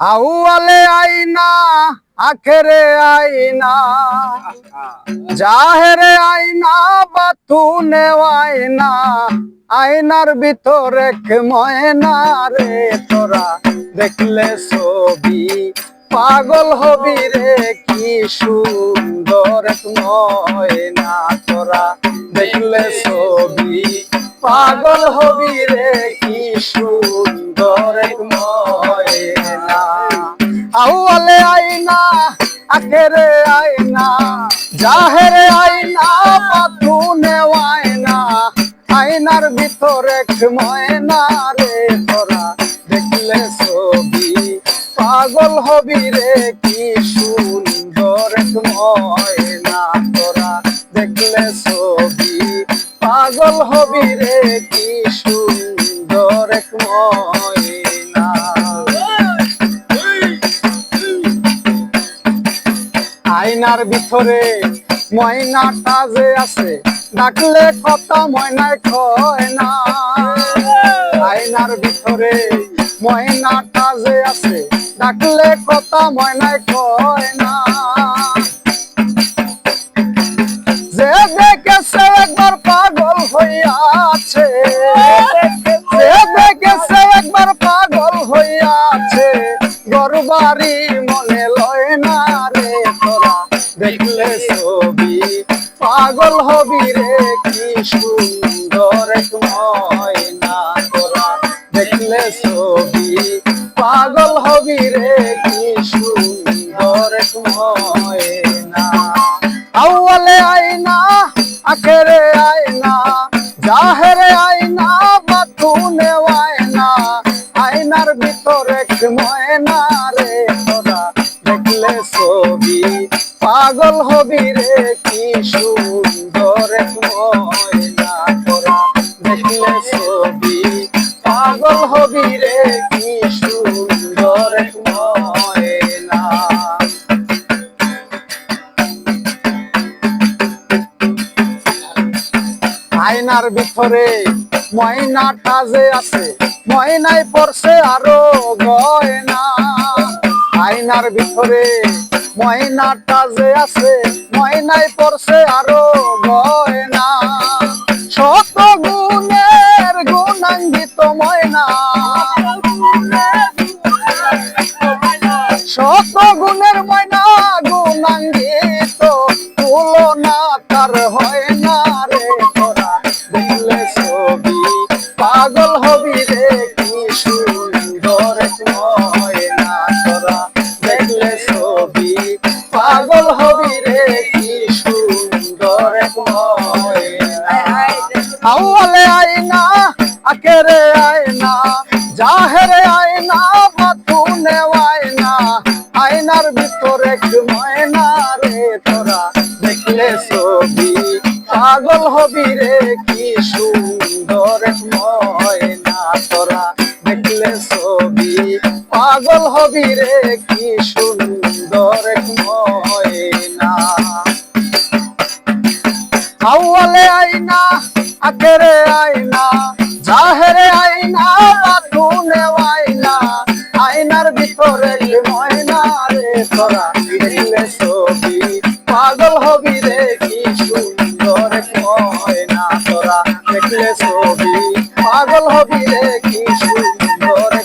আউয়ালে আইনা, আখেরে আইনা, জাহেরে আইনা বাতুনে আইনা আয়নার ভিতরে ময়না রে। তোরা দেখলে ছবি, পাগল হবি রে, কি সুন্দর ময়না। তোরা দেখলে ছবি, পাগল হবি রে, কি সুন্দর আখেরে আইনা জাহেরে আইনা বাতুনে আইনা আয়নার ভিতরে ময়না রে তোরা দেখলে ছবি, পাগল হবি রে কি সুন্দর ময়না তোরা দেখলে ছবি, পাগল হবি রে কি সুন্দর এক আয়নার ভিতরে ময়নাটা যে আছে। ডাকলে কথা ময়নায় কয় না। আয়নার ভিতরে ময়নাটা যে আছে। ডাকলে কথা ময়নায় না। যে দেখেছে একবার পাগল হইয়াছে। দেখেছে একবার পাগল হইয়াছে। দেখলে ছবি। পাগল হবি রে, কি সুন্দর এক ময়না তোরা। দেখলে ছবি। পাগল হবি রে, কি সুন্দর এক ময়না। আউয়ালে আইনা আখেরে আইনা জাহেরে আইনা বাতুনে আইনা আয়নার ভিতরে ময়না রে তোরা। দেখলে ছবি। পাগল হবি রে, কি সুন্দর ময়না দেখলে ছবি। পাগল হবি রে, কি সুন্দর ময়না আয়নার ভিতরে ময়নাটা যে আছে, ময়নায় পড়ছে আরও গয়না। আয়নার ভিতরে ময়নাটা যে আছে, ময়নায় পড়ছে আরও গয়না। শত গুণের গুণাঙ্গিত ময়না। শত গুণের ময়না গুণাঙ্গিত তুলনা তার হয় না। এক আইনা আকেরে আয়না, জাহেরে আয়না বাতুনে আয়না, আয়নার ভিতরে ময়না রে তোরা দেখলে ছবি। পাগল হবি রে, কি সুন্দর ময়না তোরা দেখলে ছবি। পাগল হবি রে, কি সুন্দর হাওয়ালে আইনা আকেরে আইনা জাহেরে আইনা লাঠু নেওয়া